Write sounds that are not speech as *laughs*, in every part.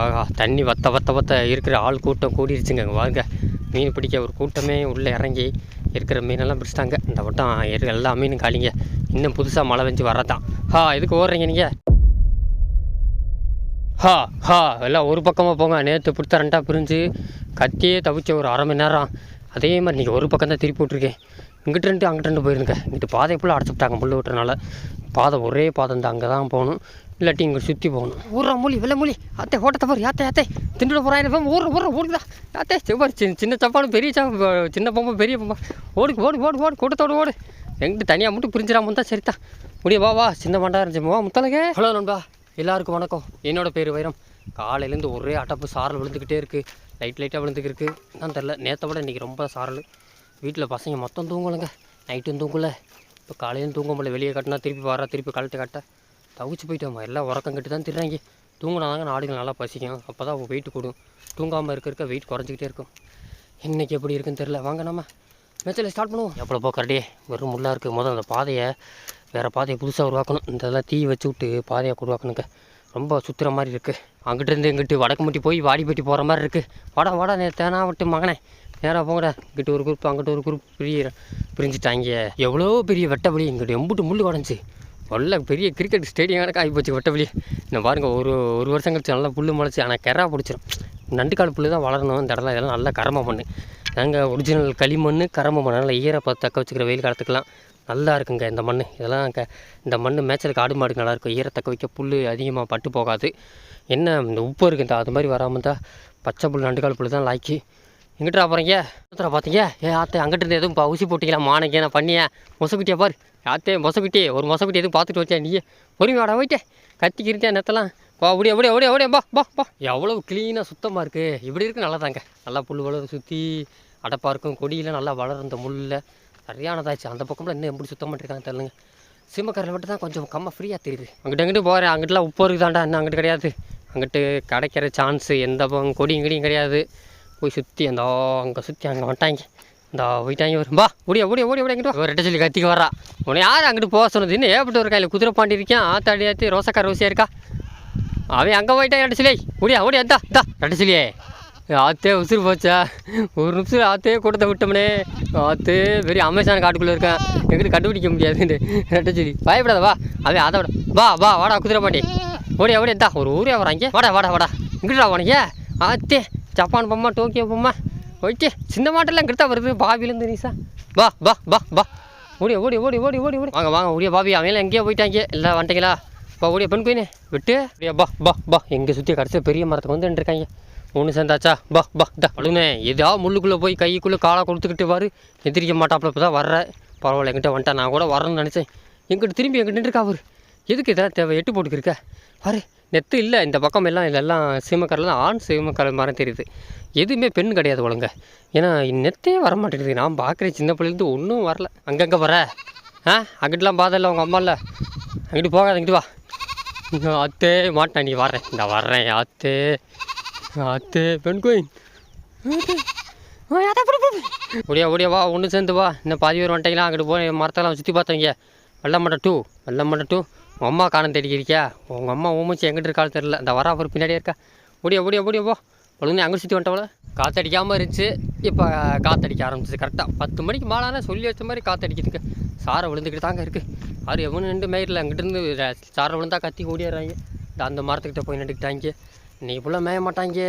ஆஹா தண்ணி வத்த வத்த வத்த இருக்கிற ஆள் கூட்டம் கூடிருச்சுங்க. வாங்க. மீன் பிடிக்க ஒரு கூட்டமே உள்ளே இறங்கி இருக்கிற மீனெல்லாம் பிடிச்சிட்டாங்க. இந்த வட்டம் இரு- எல்லா மீனும் காலிங்க. இன்னும் புதுசாக மழை பெஞ்சு வரதான் ஹா எதுக்கு ஓடுறீங்க நீங்கள் ஹா ஹா எல்லாம் ஒரு பக்கமாக போங்க. நேற்று பிடித்த ரெண்டாக பிரிஞ்சு கத்தியே தவிச்ச ஒரு அரை மணி நேரம். அதே மாதிரி நீங்கள் ஒரு பக்கம் தான் திருப்பி விட்ருக்கேன் இங்கிட்ட ரெண்டு அங்கிட்ட ரெண்டு போயிருங்க. இங்கிட்டு பாதை ஃபுல்லாக அடைச்சிட்டாங்க முள்ளு விட்டுறனால பாதை ஒரே பாதை தான் அங்கே தான் போகணும். இல்லாட்டி இங்கே சுற்றி போகணும். ஊரா மூலி வெள்ளை மூலி. அத்தை ஓட்டத்தை பாரு யாத்தே யாத்தே. திண்டுட போகிறாயிரம் ஊர ஊர ஓடுதா யாத்தே செவ்வாறு சின்ன சின்ன சப்பாடு பெரிய சப்பா சின்ன பொம்மை பெரிய பொம்மை. ஓடு ஓடு ஓடு ஓடு கூட்டத்தோடு ஓடு. எங்கிட்ட தனியாக மட்டும் பிரிஞ்சிடாம தான் சரிதான் முடிய வா வா சின்ன மண்டா இருந்துச்சு. வா முத்தலகே ஹலோ நண்பா. எல்லாருக்கும் வணக்கம். என்னோட பேர் வைரம். காலையிலேருந்து ஒரே அட்டப்பு சாரல் விழுந்துக்கிட்டே இருக்குது லைட் லைட்டாக விழுந்துக்கு இருக்கு நான் தெரில நேற்றை விட இன்றைக்கி ரொம்ப சாரல். வீட்டில் பசங்க மொத்தம் தூங்கலைங்க. நைட்டும் தூங்கல. இப்போ காலையிலும் தூங்க முடியல. வெளியே கட்டினா திருப்பி வர திருப்பி கழட்டு கட்ட. தவிச்சு போயிட்டோம் எல்லாம் உறக்கம் கட்டு தான் திடுறாங்க தூங்கினாதாங்க நாடுகள் நல்லா பசிக்கும். அப்போ தான் வெயிட் கூடும். தூங்காமல் இருக்க இருக்க வெயிட் குறைஞ்சிக்கிட்டே இருக்கும். இன்றைக்கி எப்படி இருக்குன்னு தெரில வாங்க நம்ம மேட்சில் ஸ்டார்ட் பண்ணுவோம். எவ்வளோ போக்கறடே வெறும் முள்ளாக இருக்குது முதல்ல அந்த பாதையை வேறு பாதையை புதுசாக உருவாக்கணும். இந்த இதெல்லாம் தீ வச்சு விட்டு பாதையை உருவாக்கணுங்க. ரொம்ப சுற்றுற மாதிரி இருக்குது அங்கிட்டிருந்து இங்கிட்டு வடக்கு முட்டி போய் வாடிப்பட்டி போகிற மாதிரி இருக்குது வாடா வாடா நே தேனா விட்டு மகனே. நேராக போங்கடா. இங்கிட்டு ஒரு குரூப் அங்கிட்டு ஒரு குரூப் பிரிய பிரிஞ்சுட்டாங்க எவ்வளோ பெரிய வெட்டவெளி இங்கிட்டு எம்புட்டு முள் உடஞ்சி நல்ல பெரிய கிரிக்கெட் ஸ்டேடியம் கணக்கு ஆகி போச்சு வெட்டவெளி. இந்த பாருங்கள் ஒரு ஒரு வருஷம் கழிச்சு நல்லா புல் முளைச்சி ஆனால் கெரா பிடிச்சிரும். நண்டுக்கால் புல் தான் வளரணும். இந்த இடத்துல இதெல்லாம் நல்லா கரம மண் நாங்கள் ஒரிஜினல் களிமண் கரம மண் நல்லா ஈரப்பத்தை தக்க வச்சுக்கிற வெயில் காலத்துக்கெல்லாம் நல்லா இருக்குங்க இந்த மண் இதெல்லாம் க இந்த மண் மேய்ச்சலுக்கு ஆடு மாடுக்கு நல்லாயிருக்கும் ஈர ஈரத்தக்க வைக்க புல் அதிகமாக பட்டு போகாது. என்ன இந்த உப்பு இருக்குது இந்த அது மாதிரி வராமல் தான் பச்சை புல் நண்டுக்கால் புல் தான் லாய்க்கி. எங்கிட்டா போகிறீங்க எத்தனை பார்த்தீங்க ஏ ஆத்தே அங்கிட்டிருந்து எதுவும் பா- ஊசி போட்டிங்களா? மானைக்கு நான் பண்ணியேன் மொசக்குட்டியா பாரு. ஆத்தே மொசக்குட்டி ஒரு மொசக்குட்டி எதுவும் பார்த்துட்டு வச்சேன் நீயே. பொறுமையாடா போயிட்டே. கத்திக்கிருந்தேன் நெத்தலாம் வா அப்படியே அப்படியே அப்படியே அப்படியே பா பா பா எவ்வளோ க்ளீனாக சுத்தமாக இருக்குது இப்படி இருக்குது நல்லா தாங்க நல்லா புல் வளரும் சுற்றி அடப்பாக இருக்கும் கொடியில் நல்லா வளரும் இந்த முள்ளில் சரியானதாச்சு. அந்த பக்கம்லாம் இன்னும் எப்படி சுத்தம் பண்ணிருக்காங்க தெரியலங்க. சிம்மக்கரில் மட்டும் தான் கொஞ்சம் கம்மா ஃப்ரீயாக தெரியுது. அங்கிட்ட அங்கிட்டு போகிறேன் அங்கிட்டலாம் உப்பு இருக்குதாண்டா? இன்னும் அங்கிட்டு கிடையாது. அங்கிட்டு கிடைக்கிற சான்ஸு எந்த பக்கம் கொடியும் கிடையாது. போய் சுற்றி அந்த அங்கே சுற்றி அங்கே வந்துட்டாங்க. இந்த போயிட்டாங்க வரும் பா ஓடியா ஓடியா ஓடி ஓடி அங்கிட்டு ஒரு ரெட்டை சொல்லி கத்திக்கு வரா உன்னை யார் அங்கிட்டு போக சொன்னது? இன்னும் ஏப்பட்டு ஒரு கையில் குதிரை பாண்டி இருக்கேன் ஆத்தாடி ஆத்தி ரோசக்கா ரோசியாக இருக்கா? அவன் அங்கே போயிட்டான் ரெட்டை சிலை ஓடியா ஓடியா தா தா ரெட்டை சிலியே ஆத்தே உசுறு போச்சா? ஒரு நிமிஷம் ஆத்தே கூட்டத்தை விட்டோம்னே. ஆத்தே பெரிய அமேசான் காட்டுக்குள்ளே இருக்கேன். எங்கிட்ட கண்டுபிடிக்க முடியாதுன்னு ரெட்டை சொல்லி பயப்படாத வா. அவன் அதை விட வா வா வாடா குதிரை பாண்டி. ஓடியா ஓடியா தா ஒரு ஊரே வராங்க வாடா வாடா வாடா. இங்கிட்டா உனக்கே. ஆத்தே ஜப்பான் பொம்மா டோக்கியோ பொம்மா. ஓகே சின்ன மாட்டெல்லாம் கிட்ட வருது பாபிலேருந்து நீசா. பா பா பா பா ஓடி ஓடி ஓடி ஓடி ஓடி ஓடி வாங்க வாங்க ஓடியா பாபி. அவன் எங்கேயோ போயிட்டாங்க. இல்லை வந்துட்டீங்களா பா ஓடிய பெண் போயினே விட்டு. அப்படியே பா பா பா எங்கே சுற்றி கடைசி பெரிய மரத்துக்கு வந்து ஒன்று சேர்ந்தாச்சா? பா பா தா அழுனே எதாவது முள்ளுக்குள்ளே போய் கைக்குள்ளே காலை கொடுத்துக்கிட்டு வாரு. எதிரிக்க மாட்டாப்புல இப்போ தான் வர்ற பரவாயில்ல என்கிட்ட வந்துட்டா நான் கூட வரணும்னு நினச்சேன். எங்கிட்ட திரும்பி எங்கிட்ட நின்றுருக்கா அவர். எதுக்கு இதெல்லாம் தேவை? எட்டு போட்டுக்கிருக்க. வரு. நெத்து இல்லை இந்த பக்கம் எல்லாம் இதெல்லாம் சீமக்கரில் தான் ஆண் சீமக்கரை மரம் தெரியுது. எதுவுமே பெண் கிடையாது ஒழுங்க. ஏன்னா நெத்தே வர மாட்டேங்குது நான் பார்க்குறேன் சின்ன பிள்ளைலேருந்து ஒன்றும் வரல. அங்கங்கே வர. ஆ? அங்கிட்டலாம் பாதல்ல உங்கள் அம்மா இல்லை. அங்கிட்டு போகாத இங்கிட்டு வா. *laughs* அத்தே மாட்டேன் நீ வரேன் இந்த வர்றேன் அத்தே. அத்தே பெண் கோயின் ஓடியா ஓடியா வா ஒன்று சேர்ந்து வா. இன்னும் பாதி பேர் வந்துட்டீங்களா? அங்கிட்டு போய் மரத்தெல்லாம் சுற்றி பார்த்தவங்க வெள்ளம் மட்டை டூ வெள்ளம் மட்டை டூ உங்கள் அம்மா காணம் தேடிக்கிறியா? உங்கள் அம்மா ஊமிச்சு எங்கிட்டு இருக்காலும் தெரில இந்த வரா அவர் பின்னாடியே இருக்கா. ஓடியா ஓடியா ஓடியா போ. ஒழுங்கு அங்கே சுற்றி வந்துட்டவள? காற்றடிக்காமல் இருந்துச்சு. இப்போ காற்றடிக்க ஆரம்பிச்சிச்சு கரெக்டாக பத்து மணிக்கு மாலான சொல்லி வச்ச மாதிரி காற்றடிக்கிறதுக்கு சாரை விழுந்துக்கிட்டு தாங்க இருக்குது அது எவனு நின்று மேயிடல அங்கிட்டிருந்து சாரை விழுந்தா கத்தி ஓடிடுறாங்க. இந்த அந்த மரத்துக்கிட்ட போய் நின்றுக்கிட்டாங்க இன்றைக்கி ஃபுல்லாக மேய மாட்டாங்க.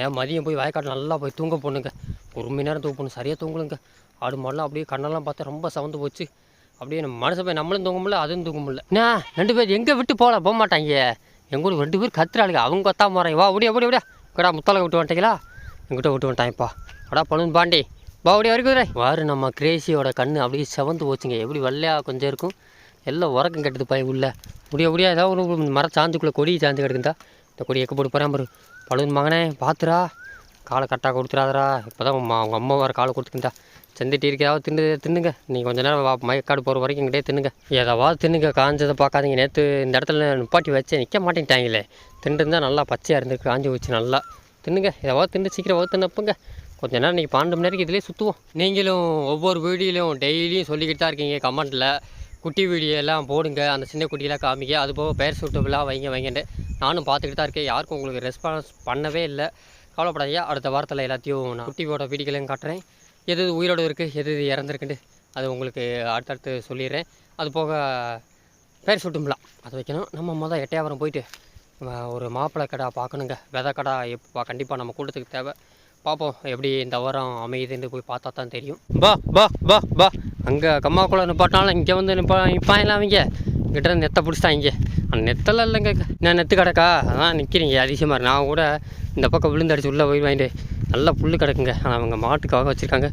ஏன் மதியம் போய் வயக்காட்டில் நல்லா போய் தூங்க போடணுங்க ஒரு மணி நேரம் தூங்க போகணும் சரியாக தூங்கலுங்க. ஆடு மாடெல்லாம் அப்படியே கண்ணெல்லாம் பார்த்தா ரொம்ப சவந்து போச்சு. அப்படியே நம்ம மனசை போய் நம்மளும் தூங்க முடியல அதுவும் தூங்க முடியல. என்ன? ரெண்டு பேர் எங்கே விட்டு போகல? போக மாட்டாங்க. எங்கள் ஊர் ரெண்டு பேர் கத்துறாளுங்க. அவங்க கொத்தா போகிறாங்க வா ஓடியா ஓடியா ஓடியா. கடா முத்தால விட்டு வந்துட்டீங்களா? எங்கிட்ட விட்டு வந்துட்டாங்கப்பா அடா பழுன் பாண்டி. வா ஓடியா வரைக்கும் வாரு. நம்ம கிரேசியோட கண்ணு அப்படியே செவந்து போச்சுங்க. எப்படி வெள்ளையாக கொஞ்சம் இருக்கும். எல்லாம் உறக்கம் கெட்டது பையன் உள்ள. முடிய முடியா ஏதாவது ஒரு மர சாந்துக்குள்ளே கொடி சாந்து கிடக்குதா இந்த கொடி எக்க போட்டு போகிறேன் பாரு. பழுன் மகனே பார்த்துடா காலை கட்டாக கொடுத்துறாதரா இப்போ தான் அவங்க அம்மா வர காலை கொடுத்துக்கிட்டா செந்துட்டு இருக்கிறாவது தின்னு தின்னுங்க. நீங்கள் கொஞ்ச நேரம் வா- மயக்காடு போகிற வரைக்கும் இங்கிட்டே தின்னுங்க. எதாவது தின்னுங்க காஞ்சதை பார்க்காதீங்க. நேற்று இந்த இடத்துல நிப்பாட்டி வச்சு நிற்க மாட்டேங்கிட்டாங்களே தின்றுருந்தா நல்லா பச்சையாக இருந்திருக்கு. காஞ்சி வச்சு நல்லா. தின்னுங்க. எதாவது தின்னு சீக்கிரம் வந்து தின்னப்புங்க கொஞ்ச நேரம் நீங்கள் பன்னெண்டு மணி நேரம் இதிலே சுற்றுவோம் நீங்களும் ஒவ்வொரு வீடியோலையும் டெய்லியும் சொல்லிக்கிட்டு தான் இருக்கீங்க கமெண்ட்டில் குட்டி வீடியோ எல்லாம் போடுங்க. அந்த சின்ன குட்டியெல்லாம் காமிக்க அது போக பெயர் சூட்டபுளாக வைங்க வைங்கன்ட்டு. நானும் பார்த்துக்கிட்டு தான் இருக்கேன். யாருக்கும் உங்களுக்கு ரெஸ்பான்ஸ் பண்ணவே இல்லை. கவலைப்படாதீங்க. அடுத்த வாரத்தில் எல்லாத்தையும் நான் குட்டியோட வீடியோகளையும் காட்டுறேன். எது எது உயிரோடு இருக்குது எது எது இறந்துருக்குன்ட்டு அது உங்களுக்கு அடுத்தடுத்து சொல்லிடுறேன். அது போக பேர் சுட்டும்லாம் அது வைக்கணும். நம்ம மொதல் எட்டையாவரம் போயிட்டு ஒரு மாப்பிள்ளை கடை பார்க்கணுங்க. விதை கடை எப்போ கண்டிப்பாக நம்ம கூட்டத்துக்கு தேவை. பார்ப்போம் எப்படி இந்த வாரம் அமையுதுன்னு போய் பார்த்தா தான் தெரியும். பா பா பா பா அங்கே கம்மாக்குள்ள நிப்பாட்டினாலும் இங்கே வந்து நிப்பா நிற்பாங்கலாம் அவங்க கிட்ட நெத்தை பிடிச்சிட்டாங்க அந்த நெத்தெல்லாம் இல்லைங்க. நான் நெத்து கிடக்கா? அதான் நிற்கிறீங்க அதிசயமாக இருக்கு. நான் கூட இந்த பக்கம் விழுந்தடிச்சு உள்ளே போய் வாங்கிட்டு நல்லா புல் கிடக்குங்க. ஆனால் அவங்க மாட்டுக்காக வச்சுருக்காங்க.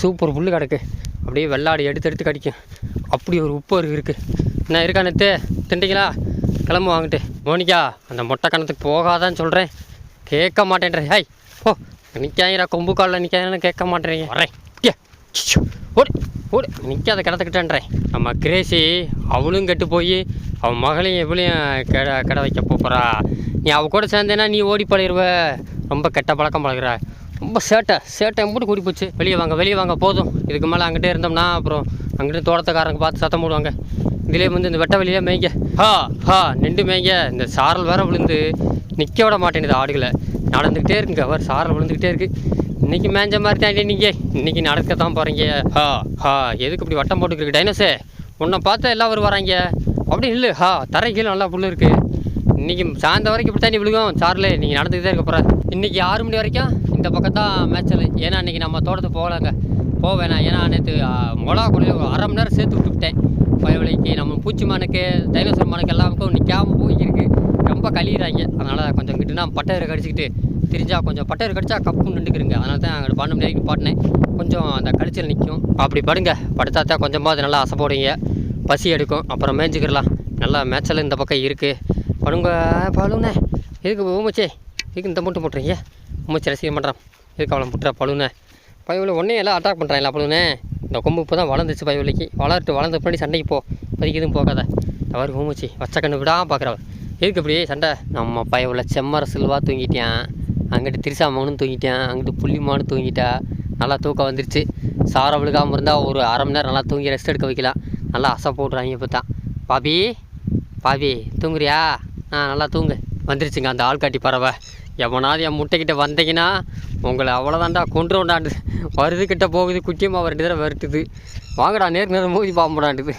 சூப்பர் புல் கிடக்கு. அப்படியே வெள்ளாடி எடுத்து எடுத்து கடிக்கும். அப்படி ஒரு உப்பு இருக்குது என்ன இருக்கா நெத்து? திண்டிங்களா கிளம்பு வாங்கிட்டு. மோனிக்கா அந்த மொட்டை கணத்துக்கு போகாதான்னு சொல்கிறேன் கேட்க மாட்டேன்றேன். ஹாய் ஓ நிற்காங்கடா கொம்பு காலில் நிற்காங்கன்னு கேட்க மாட்டேறீங்க வரேன். ஓடு ஓடு நிற்காத கிடத்துக்கிட்டேன்றேன் நம்ம கிரேசி அவளும் கெட்டு போய் அவன் மகளையும் எவ்வளையும் கெட கடை வைக்க போகிறா நீ அவள் கூட சேர்ந்தேன்னா நீ ஓடி பழகிருவ. ரொம்ப கெட்ட பழக்கம் பழகிற. ரொம்ப சேட்டை சேட்டை எம்பிட்டு கூடி போச்சு வெளியே வாங்க வெளியே வாங்க போதும். இதுக்கு மேலே அங்கிட்டே இருந்தோம்னா அப்புறம் அங்கிட்டு தோட்டத்துக்காரங்க பார்த்து சத்தம் போடுவாங்க. இதிலே வந்து இந்த வெட்ட வெளியே மேய்ங்க. ஹா ஹா நின்று மேய்ங்க. இந்த சாரல் வேற விழுந்து நிற்க விட மாட்டேங்குது ஆடுகளை. நடந்துக்கிட்டே இருக்குங்க. அவர் சாரல் விழுந்துக்கிட்டே இருக்கு. இன்னைக்கு மேஞ்ச மாதிரி தாண்டி நீங்கள் இன்னைக்கு நடக்க தான் போகிறீங்க ஹா ஹா எதுக்கு இப்படி வட்டம் போட்டுக்கிருக்கு டைனோஸே உன்னை பார்த்தா எல்லாம் ஒரு வராங்க. அப்படி இல்லை ஹா தரை கீழே நல்லா புல்லு இருக்குது இன்றைக்கி சாயந்தரம் வரைக்கும் இப்படி நீ விழுகும் சார்லே. நீங்கள் நடந்துக்கிட்டே இருக்க போகிற இன்றைக்கி ஆறு மணி வரைக்கும் இந்த பக்கம் தான் மேட்சல் ஏன்னா இன்னைக்கு நம்ம தோட்டத்துக்கு போகலாங்க. போக வேணாம். ஏன்னா நேற்று மிளகா கொள்ளி அரை மணி நேரம் சேர்த்து விட்டுவிட்டேன். பயவலிக்கு நம்ம பூச்சி மனுக்கு டைனோசர் மானுக்கு எல்லாருக்கும் போய் இருக்குது ரொம்ப கழியிறாங்க அதனால் கொஞ்சம் கிட்டுனா பட்டையரை கடிச்சிக்கிட்டு தெரிஞ்சால் கொஞ்சம் பட்டர் கடிச்சா கப்பு நின்றுக்குறீங்க அதனால தான் அங்கே பண்ண மணிக்கு பாட்டினேன் கொஞ்சம் அந்த கடிச்சல் நிற்கும் அப்படி படுங்க. படுத்தா தான் கொஞ்சமாக அது நல்லா அசைப்போடுங்க பசி எடுக்கும். அப்புறம் மேய்ஞ்சிக்கிறலாம். நல்லா மேய்ச்சல் இந்த பக்கம் இருக்குது படுங்க பழுனே எதுக்கு ஊமச்சே எதுக்கு இந்த மூட்டை போட்டுறீங்க ஊமச்சி ரசிக்க பண்ணுறான் எதுக்கு அவளை முட்டுறா பழுனே பயவில் ஒன்றே எல்லாம் அட்டாக் பண்ணுறாங்களா பழுனே இந்த கொம்பு இப்போ தான் வளர்ந்துச்சு பயவிலைக்கு வளர்த்து வளர்ந்த பின்னாடி சண்டைக்கு போ. அதுக்கு எதுவும் போகாத. தவறு ஊமச்சி வச்ச கண்ணு விடாமல் பார்க்குறவ எதுக்கு இப்படி சண்டை? நம்ம பயவில் செம்மர சில்வா தூங்கிட்டேன் அங்கிட்டு திரிசா மகனும் தூங்கிட்டேன். அங்கிட்டு புள்ளி மானும் தூங்கிட்டா. நல்லா தூக்கம் வந்துருச்சு. சாரை விழுகாமல் இருந்தால் ஒரு அரை மணி நேரம் நல்லா தூங்கி ரெஸ்ட் எடுக்க வைக்கலாம். நல்லா அசை போடுறாங்க இப்போ தான். Bobby Bobby தூங்குறியா? ஆ நல்லா தூங்கு. வந்துருச்சுங்க அந்த ஆள்காட்டி பறவை. எவனாவது என் முட்டைக்கிட்ட வந்தீங்கன்னா உங்களை அவ்வளோதான்டா கொண்டுருண்டாண்டு வருது கிட்டே போகுது குட்டியம்மா ரெண்டு தடவை வருட்டுது வாங்கடா நேருக்கு நேரம் மூதி பாம்படாண்டுது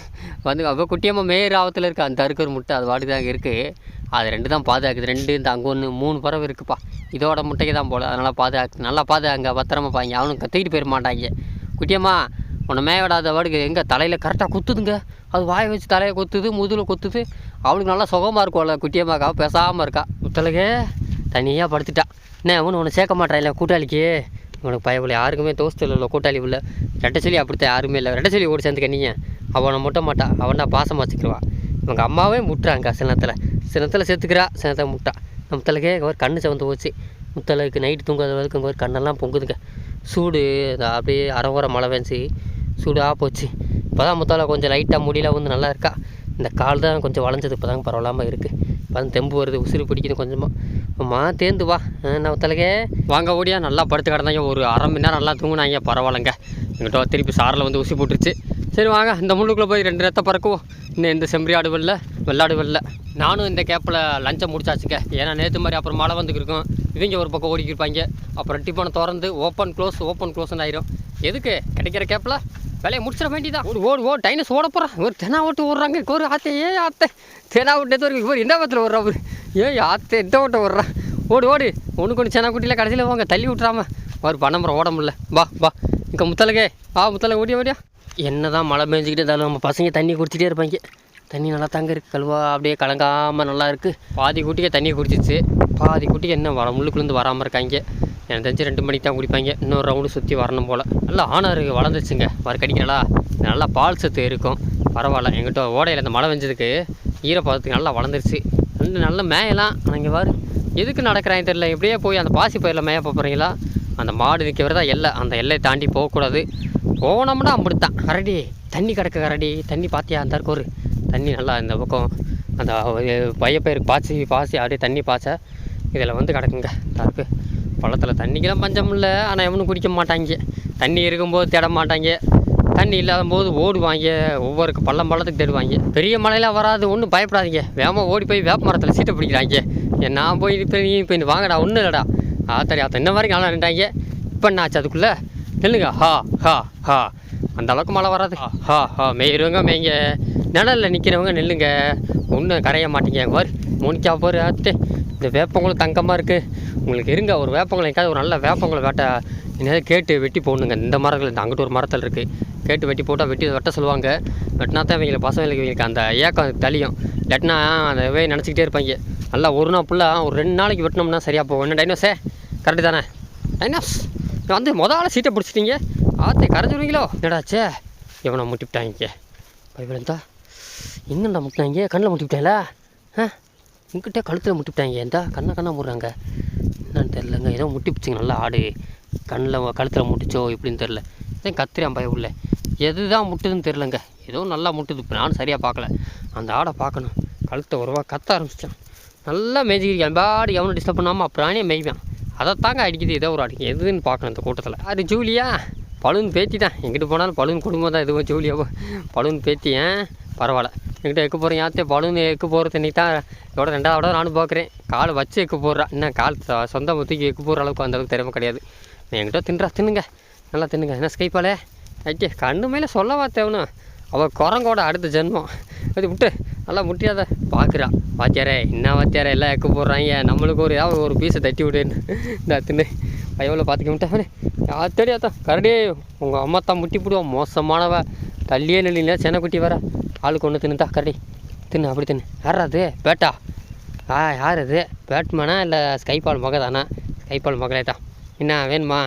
வந்து அப்போ குட்டியம்மா மேயர் ஆபத்தில் இருக்குது அந்த அறுக்கிற முட்டை அது வாடி தான் இருக்குது அது ரெண்டு தான் பாதுகாக்குது. ரெண்டு இந்த அங்கே ஒன்று மூணு பறவை இருக்குப்பா. இதோட முட்டைக்கு தான் போல. அதனால் பாதுகாக்கு நல்லா பாதுகாங்க பத்திரமா பாங்க. அவனும் கத்திக்கிட்டு போயிட மாட்டாங்க. குட்டியம்மா உன்னை மேய விடாத வாடுக்கு எங்கே தலையில் கரெக்டாக குத்துதுங்க? அது வாயை வச்சு தலையை கொத்துது முதுகில் கொத்துது. அவளுக்கு நல்லா சுகமாக இருக்கும்ல குட்டியம்மாக்கா பேசாமல் இருக்கா. முத்தலகே தனியாக படுத்துட்டா. என்ன அவனு உன்னை சேர்க்க மாட்டான் கூட்டாளிக்கு? உனக்கு பயப்பில்லை யாருக்குமே தோஸ்து இல்லை கூட்டாளி இல்லை ரெட்டச்சொல்லி அப்படித்தான் யாருமே இல்லை. ரெட்டச்சொல்லி ஓடி சேர்ந்துக்க நீங்கள் அவனை முட்ட மாட்டா. அவன் தான் பாசமாக வச்சுக்கிடுவான் இவங்க அம்மாவே முட்டுறாங்க சில நேரத்தில். சினத்தில் சேர்த்துக்கிறா சினத்தை முட்டா. நம்ம தலைக்கே ஒரு கண்ணு சிவந்து போச்சு. முத்தலைக்கு நைட்டு தூங்காத வரைக்கும் ஒரு கண்ணெல்லாம் பொங்குதுங்க. சூடு அப்படியே அரைவர மழை பெஞ்சு சூடாக போச்சு. இப்போ தான் முத்தால கொஞ்சம் லைட்டாக முடியல வந்து நல்லா இருக்கா. இந்த கால் தான் கொஞ்சம் வளைஞ்சது இப்போ தான் பரவாயில்லாமல் இருக்குது இப்போ தான் தெம்பு வருது உசுறு பிடிக்குது கொஞ்சமாக அம்மா தேர்ந்து வா. நம்ம தலைக்கே. வாங்க ஓடியா நல்லா படுத்து கிடந்தாங்க. ஒரு அரை மணி நேரம் நல்லா தூங்குனாங்க பரவாயில்லைங்க. எங்கிட்ட திருப்பி சாரில் வந்து உசி போட்டுருச்சு. சரி வாங்க இந்த முள்ளுக்குள்ளே போய் ரெண்டு ரத்த பறக்குவோம். இன்னும் இந்த செம்பரி ஆடு வரல வெள்ளாடு வரல. நானும் இந்த கேப்பில் லஞ்சம் முடிச்சாச்சுங்க. ஏன்னா நேற்று மாதிரி அப்புறம் மழை வந்துருக்கும் இவங்க ஒரு பக்கம் ஓடிக்கிருப்பாங்க. அப்புறம் டிப்பனை திறந்து ஓப்பன் க்ளோஸ் ஓப்பன் க்ளோஸ்னு ஆயிரும். எதுக்கு? கிடைக்கிற கேப்பில் வேலையை முடிச்சிட வேண்டியதான் ஓடு ஓடு ஓடு டைனஸ் ஓட போகிறான் ஒரு தெனா ஓட்டு ஓடுறாங்க. ஒரு ஆத்தை ஏ ஆத்தை. தெனா ஓட்டு எது வரைக்கும் ஒரு என்ன பத்தில் ஓடுறா அவர் ஏ ஆத்தை எந்த ஓட்ட ஓடுறான். ஓடு ஓடு. ஒன்று கொண்டு செனா குட்டியில் கடைசியில் வாங்க தள்ளி விட்றாம ஒரு பணம்பரம் ஓட முடியல. வா வா. இங்கே முத்தலகே வா முத்தலை ஓடியா ஓடியா. என்ன தான் மழை பெஞ்சிக்கிட்டே இருந்தாலும் நம்ம பசங்க தண்ணி குடிச்சிட்டே இருப்பாங்க. தண்ணி நல்லா தாங்க இருக்குது கழுவா அப்படியே கலங்காமல் நல்லா இருக்குது பாதி குட்டிக்கு தண்ணியை குடிச்சிச்சு பாதி குட்டிக்கு என்ன வர முள்ளுக்குள்ளேருந்து வராமல் இருக்காங்க. எனக்கு தெரிஞ்சு ரெண்டு மணிக்கு தான் குடிப்பாங்க. இன்னொரு ரவுண்டு சுற்றி வரணும் போல். நல்லா ஆனார் வளர்ந்துச்சுங்க வர நல்லா பால் சத்து இருக்கும். பரவாயில்ல. எங்கிட்ட ஓடையில் இந்த மழை பெஞ்சதுக்கு ஈரப்பதத்துக்கு நல்லா வளர்ந்துருச்சு. ரெண்டு நல்ல மேயலாம். அங்கே வார் எதுக்கு நடக்கிறாங்க தெரியல. எப்படியே போய் அந்த பாசி பயிரில் மேய போகிறீங்களா அந்த மாடு நிற்கிறதா தான் எல்லை. அந்த எல்லையை தாண்டி போகக்கூடாது. போனோம்னா அப்படித்தான். கரடி தண்ணி கிடக்கு கரடி. தண்ணி பார்த்தியா அந்த ஒரு தண்ணி நல்லா இந்த பக்கம். அந்த பையப்பயிருக்கு பாய்ச்சி பாய்ச்சி அப்படியே தண்ணி பாய்ச்ச இதில் வந்து கிடக்குங்க. தரப்பு பள்ளத்தில் தண்ணிக்கெல்லாம் பஞ்சம் இல்லை. ஆனால் எவனும் குடிக்க மாட்டாங்க. தண்ணி இருக்கும்போது தேட மாட்டாங்க. தண்ணி இல்லாத போது ஓடுவாங்க. ஒவ்வொரு பள்ளம் பள்ளத்துக்கு தேடுவாங்க. பெரிய மழையெல்லாம் வராது. ஒன்றும் பயப்படாதீங்க. வேகமாக ஓடி போய் வேப்ப மரத்தில் சீட்டை பிடிக்கிறாங்க. ஏன் நான் போய் இப்போ நீ இப்போ இந்த வாங்கடா. ஒன்றும் இல்லைடா. ஆத்தாடி ஆத்தா இன்ன வரைக்கும் நல்லா நின்றாங்க. இப்போ என்ன ஆச்சு அதுக்குள்ளே? நில்லுங்க. ஹா ஹா ஹா. அந்த அளவுக்கு மழை வராது. ஹா, ஹா மேய்றவங்க மேய்ங்க. நிழலில் நிற்கிறவங்க நில்லுங்க. ஒன்றும் கரைய மாட்டீங்க. பாரு முனிக்கா பாரு அத்தே. இந்த வேப்பங்குளம் தங்கமாக இருக்குது உங்களுக்கு இருங்க. ஒரு வேப்பங்குளம் எங்காவது ஒரு நல்ல வேப்பங்குளம் வேட்டை என்னது கேட்டு வெட்டி போடணுங்க. இந்த மரங்கள் இந்த அங்கிட்டு ஒரு மரத்தில் இருக்குது கேட்டு வெட்டி போட்டால் வெட்டி வெட்ட சொல்லுவாங்க. வெட்டினா தான் இவங்களை பசங்களுக்கு இவங்களுக்கு அந்த ஏக்கம் தளியும். இல்லாட்டினா அந்த வே நினச்சிக்கிட்டே இருப்பாங்க. நல்லா ஒரு நாள் ஃபுல்லாக ஒரு ரெண்டு நாளைக்கு வெட்டினோம்னா சரியாக போகும். என்ன டைனோஸே கரெக்டு தானே? டைனோஸ் வந்து மொதல் ஆள் சீட்டை பிடிச்சிட்டீங்க. ஆத்தே கரைஞ்சிருவீங்களோ என்னடாச்சே எவனை முட்டிவிட்டாங்க பைபிளந்தா என்னடா முட்டினாங்க கண்ணில் முட்டிவிட்டேல ஆ? இங்கிட்ட கழுத்தில் முட்டிவிட்டாங்க ஏன்டா? கண்ணை கண்ணா முடுறாங்க. என்னன்னு தெரிலங்க ஏதோ முட்டிப்பிச்சுங்க நல்லா ஆடு. கண்ணில் கழுத்தில் முட்டிச்சோ இப்படின்னு தெரில இதான் கத்திரியான் பய உள்ள? எது தான் முட்டுதுன்னு தெரிலங்க ஏதோ நல்லா முட்டுது. இப்போ நானும் சரியாக பார்க்கல. அந்த ஆடை பார்க்கணும். கழுத்தை ஒருவா கத்த ஆரம்பிச்சிட்டான். நல்லா மேய்ச்சிக்கிறீங்க பாடி எவனும் டிஸ்டர்ப் பண்ணாமல் அப்புறானே மேய்வேன். அதை தாங்க அடிக்குது ஏதோ ஒரு அடிக்கு. எதுன்னு பார்க்கணும் இந்த கூட்டத்தில். அது ஜூலியா? பலூன் பேத்தி தான். எங்கிட்டு போனாலும் பலூன் குடும்பம் தான் எதுவும் ஜூலியாவோ பலூன் பேத்தி ஏன் பரவாயில்ல. எங்கிட்ட எக்கு போகிறேன் யாத்தே பலூன் எக்கு போகிறது இன்னைக்கு தான் இதோட ரெண்டாவது நானும் பார்க்குறேன். காலை வச்சு எக்கு போடுறா. இன்னும் கால் சொந்த முத்திக்கு எக்கு போடுற அளவுக்கு அந்த அளவுக்கு திறமை கிடையாது. என்கிட்ட தின்றா தின்னுங்க. நல்லா தின்னுங்க. என்ன ஸ்கைப்பாலே? ஐக்கே கண்ணு மேலே சொல்லவா தேவணும்? அவள் குரங்கோட அடுத்த ஜென்மம். அது விட்டு நல்லா முட்டியாத பார்க்குறா வாத்தியாரே என்ன வாத்தியாரே எல்லாம் எக்கு போடுறாங்க. நம்மளுக்கு ஒரு ஏதாவது ஒரு பீஸை தட்டி விடுன்னு. இந்த தின்னு. பயவில் பார்த்துக்க விட்டேன் யாத்தடி அதான் கரடியே உங்கள் அம்மா தான் முட்டி போடுவோம் மோசமானவ. தள்ளியே நில்லிங்களா சென்னக்குட்டி வர ஆளுக்கு ஒன்று தின்னுதா கரடி. தின்னு அப்படி தின்னு. யாரா அது? பேட்டா? ஆ யார் அது? பேட்மேனா இல்லை ஸ்கைபால் மக தானா ஸ்கைபால் மகளே தான் என்ன வேணுமா?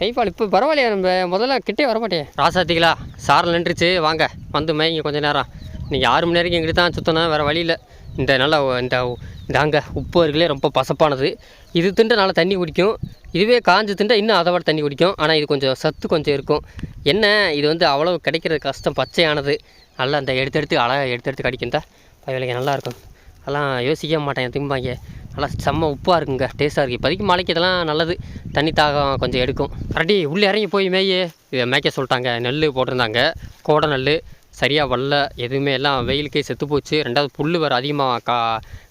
கைப்பால் இப்போ பரவாயில்லையா நம்ம? முதல்ல கிட்டே வரமாட்டேன். ராசாத்திகளா சாரில் நின்றுச்சு. வாங்க வந்து மயங்க கொஞ்சம் நேரம். நீங்கள் ஆறு மணி நேரம் எங்கிட்ட தான் சுத்தணும் வேறு வழியில் இந்த நல்ல இந்த தாங்க உப்பு இருக்குல்லே ரொம்ப பசப்பானது. இது திண்ட நல்லா தண்ணி குடிக்கும். இதுவே காஞ்சு திண்டா இன்னும் அதை விட தண்ணி குடிக்கும். ஆனால் இது கொஞ்சம் சத்து கொஞ்சம் இருக்கும். என்ன இது வந்து அவ்வளோ கிடைக்கிறது கஷ்டம் பச்சையானது. நல்லா அந்த எடுத்து எடுத்து அழகாக எடுத்து எடுத்து கடிக்கும். தான் பயவிலைங்க நல்லாயிருக்கும் அதெல்லாம் யோசிக்கவே மாட்டேன் திம்பாங்க. நல்லா செம்ம உப்பாக இருக்குங்க. டேஸ்ட்டாக இருக்குது இப்போதைக்கு மழைக்கு இதெல்லாம் நல்லது. தண்ணி தாகம் கொஞ்சம் எடுக்கும். கரடி உள்ளே இறங்கி போய் மேயே. இதை மேய்க்க சொல்லிட்டாங்க. நெல் போட்டிருந்தாங்க. கோடை நெல் சரியாக வரல. எதுவுமே எல்லாம் வெயிலுக்கே செத்து போச்சு. ரெண்டாவது புல் வேறு அதிகமாக கா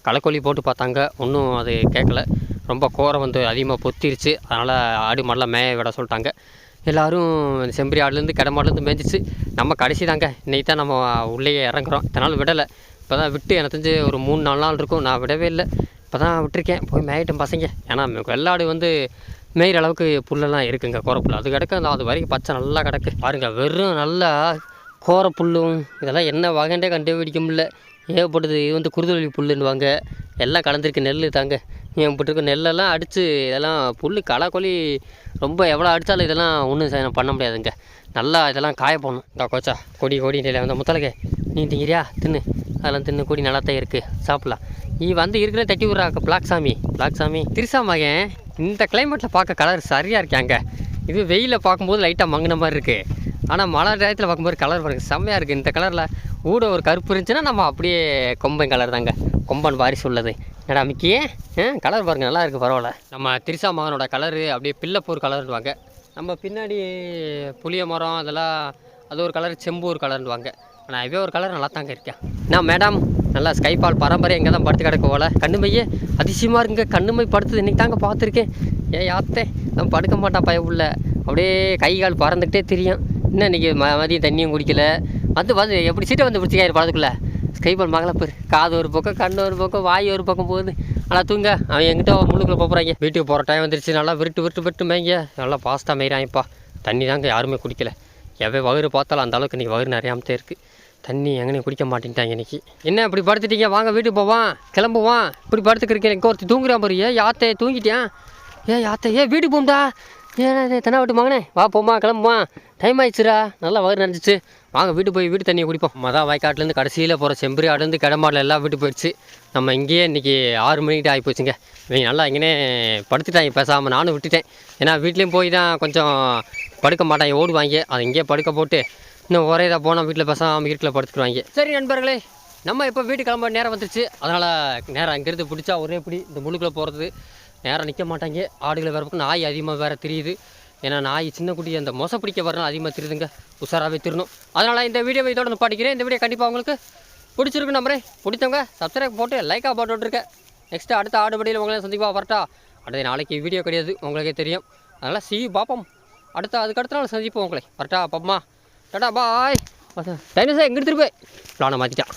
களைக்கொல்லி போட்டு பார்த்தாங்க. ஒன்றும் அது கேட்கல. ரொம்ப கோரை வந்து அதிகமாக பொத்திருச்சு. அதனால் ஆடு மாடெலாம் மேய விட சொல்லிட்டாங்க. எல்லோரும் செம்பரி ஆடுலேருந்து கடமாடுலேருந்து மேய்ஞ்சிச்சு. நம்ம கடைசி தாங்க. இன்னைக்கு தான் நம்ம உள்ளேயே இறங்குறோம். இதனால் விடலை. இப்போ தான் விட்டு எனக்கு தெரிஞ்சு ஒரு மூணு நாலு நாள் இருக்கும். நான் விடவே இல்லை. இப்போ தான் விட்டுருக்கேன். போய் மேயிட்டேன் பசங்க. ஏன்னா வெள்ளாடு வந்து மேயிற அளவுக்கு புல்லெல்லாம் இருக்குங்க கோரப்புல் அது கிடக்கு அந்த அது வரைக்கும் பச்சை நல்லா கிடக்கு. பாருங்கள் வெறும் நல்லா கோர புல்லும் இதெல்லாம் என்ன வகைண்டே கண்டுபிடிக்க முடியல. ஏகப்பட்டது இது வந்து குருதொலி புல்லுன்னுவாங்க. எல்லாம் கலந்துருக்கு நெல் தாங்க. ஏகப்பட்டிருக்கு நெல்லெல்லாம் அடித்து இதெல்லாம் புல் களக்கொல்லி ரொம்ப எவ்வளோ அடித்தாலும் இதெல்லாம் ஒன்றும் பண்ண முடியாதுங்க. நல்லா இதெல்லாம் காய போடணும். இந்த கோச்சா கொடி கொடி நிலை வந்து முத்தலகே. நீ திங்கிறியா? தின்னு. அதெல்லாம் தின்னு கொடி நல்லா தான் இருக்குது சாப்பிட்லாம். நீ வந்து இருக்கிற தட்டி விட்றா பிளாக் சாமி. பிளாக் சாமி. திருசா மகன் இந்த கிளைமேட்டில் பார்க்க கலர் சரியாக இருக்காங்க இது வெயிலில் பார்க்கும்போது லைட்டாக மங்கின மாதிரி இருக்குது ஆனால் மழை டயத்தில் பார்க்கும்போது கலர் பாருங்க செம்மையாக இருக்குது இந்த கலரில் ஊட ஒரு கருப்பு இருந்துச்சுன்னா நம்ம அப்படியே கொம்பன் கலர் தாங்க. கொம்பன் வாரிசு உள்ளது. என்னடா மிக்கியே கலர் பாருங்க நல்லா இருக்குது பரவாயில்ல. நம்ம திரிசா மகனோட கலரு அப்படியே பிள்ளைப்பூர் கலர்னுவாங்க நம்ம பின்னாடி புளிய மரம் அதெல்லாம் அது ஒரு கலர் செம்பூர் ஒரு கலர்னுவாங்க ஆனால் இவே ஒரு கலர் நல்லா தாங்க இருக்கேன் நான் மேடம் நல்லா ஸ்கைபால் பரம்பரை எங்கே தான் படுத்து கிடக்க போல. கண்ணுமையே அதிசயமாக இருக்குங்க. கண்ணுமை படுத்தது இன்னைக்கு தாங்க பார்த்துருக்கேன். ஏன் யாத்தே நம்ம படுக்க மாட்டான் பய உள்ள. அப்படியே கை கால் பறந்துக்கிட்டே தெரியும் இன்னும் இன்றைக்கி மதியம் தண்ணியும் குடிக்கல? வந்து வந்து எப்படி சீட்டை வந்து பிடிச்சிக்காயிரு படத்துக்குள்ளே? ஸ்கைபால் மகள காது ஒரு பக்கம் கண்ணு ஒரு பக்கம் வாய் ஒரு பக்கம் போகுது. ஆனால் தூங்க. அவன் எங்கிட்ட முழுக்கில் போகிறாங்க வீட்டுக்கு போகிற டைம் வந்துருச்சு. நல்லா விருட்டு விருட்டு விட்டு மேய்ங்க. நல்லா பாஸ்ட்டாக மேய்றாங்கப்பா. தண்ணி தாங்க யாருமே குடிக்கல. எவ்வளோ வயிறு பார்த்தாலும் அந்த அளவுக்கு இன்றைக்கி வயிறு நிறையாமத்தே இருக்குது தண்ணி எங்கனையும் குடிக்க மாட்டேன்ட்டாங்க இன்றைக்கி என்ன இப்படி படுத்துட்டீங்க? வாங்க வீட்டுக்கு போவான் கிளம்புவான் இப்படி படுத்துக்கிறீங்க இங்கே ஒருத்தர் தூங்குறான் பாரு. ஏன் யாத்தே தூங்கிட்டியான் ஏ யாத்தே ஏ வீட்டுக்கு போகும்டா ஏன்னா தென்ன விட்டு வா போம்மா கிளம்புமா டைம் ஆயிடுச்சுரா நல்லா வயிறு நினச்சிச்சு வாங்க வீட்டு போய் வீட்டு தண்ணியை குடிப்போம். மதா வாய்க்காட்டிலேருந்து கடைசியில் போகிற செம்பரி ஆடுலேருந்து கிடமாடில் எல்லாம் வீட்டு போயிடுச்சு. நம்ம இங்கேயே இன்றைக்கி ஆறு மணிக்கிட்ட ஆகி போச்சுங்க. இவங்க நல்லா இங்கேனே படுத்துட்டாங்க பேசாமல் நானும் விட்டுட்டேன். ஏன்னா வீட்லேயும் போய் தான் கொஞ்சம் படுக்க மாட்டாங்க ஓடுவாங்க. அதை இங்கேயே படுக்க போட்டு இன்னும் ஒரே இதாக போனால் வீட்டில் பேசாமல் வீட்டில் படுத்துக்குவாங்க சரி நண்பர்களே நம்ம இப்போ வீட்டுக்கு கிளம்ப நேரம் வந்துருச்சு. அதனால் நேரம் அங்கேருந்து பிடிச்சா ஒரே பிடி. இந்த முழுக்குள்ளே போகிறது நேரம் நிற்க மாட்டாங்க. ஆடுகளை வேறு பக்கம் நாய் அதிகமாக வேறு தெரியுது. ஏன்னா நாய் சின்ன குட்டி அந்த மொசை பிடிக்க வரணும் அதிகமாக தெரியுதுங்க. உஷாராகவே திருணும். அதனால் இந்த வீடியோவை இதோட நிப்பாட்டிக்கிறேன் இந்த வீடியோ கண்டிப்பாக உங்களுக்கு பிடிச்சிருக்கு நம்பரே பிடித்தவங்க சப்ஸ்கிரைப் போட்டு லைக்காக போட்டு விட்ருக்கேன் நெக்ஸ்ட்டு அடுத்த ஆடுபடியில் உங்களை சந்திப்பா வரட்டா. அடுத்த நாளைக்கு வீடியோ கிடையாது. உங்களுக்கே தெரியும். அதனால் சி பார்ப்போம் அடுத்த அதுக்கு அடுத்த நாள் சந்திப்போம் உங்களை. வரட்டா பாப்பமா? டாடா பாய் டைனோசா எங்கே எடுத்துகிட்டு போய்? பிளானை மாற்றிட்டான்